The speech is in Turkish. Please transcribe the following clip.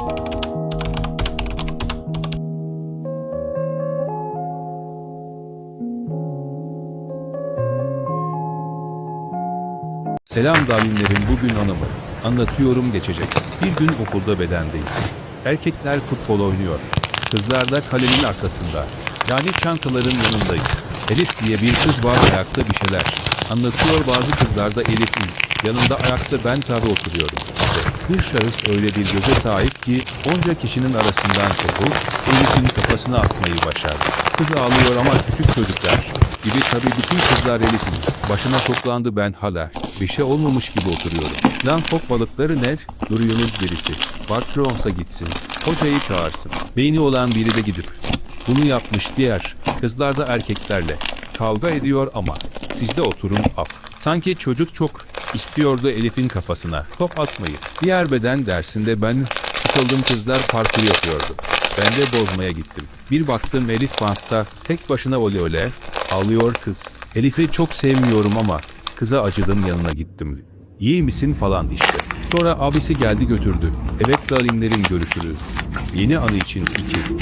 Selam dalimlerim bugün anımı. Anlatıyorum geçecek. Bir gün okulda bedendeyiz. Erkekler futbol oynuyor. Kızlar da kalenin arkasında. Yani çantaların yanındayız. Elif diye bir kız var ayakta bir şeyler. Anlatıyor bazı kızlar da Elif'in. Yanında ayakta ben tabi oturuyorum. Bir şahıs öyle bir göze sahip ki onca kişinin arasından kopup Elif'in kafasına atmayı başardı. Kız ağlıyor ama küçük çocuklar gibi tabi bütün kızlar Elif'in. Başına toplandı ben hala. Bir şey olmamış gibi oturuyorum. Lan fok balıkları ne? Duruyorsunuz birisi. Patronsa gitsin. Hocayı çağırsın. Beyni olan biri de gidip. Bunu yapmış diğer. Kızlar da erkeklerle. Kavga ediyor ama. Siz de oturun ap. Sanki çocuk çok istiyordu Elif'in kafasına. Top atmayı. Diğer beden dersinde ben sıkıldım kızlar parkur yapıyordu. Ben de bozmaya gittim. Bir baktım Elif bantta tek başına ole ole ağlıyor kız. Elif'i çok sevmiyorum ama kıza acıdım yanına gittim. İyi misin falan işte. Sonra abisi geldi götürdü. Evet dalimlerim görüşürüz. Yeni anı için iki.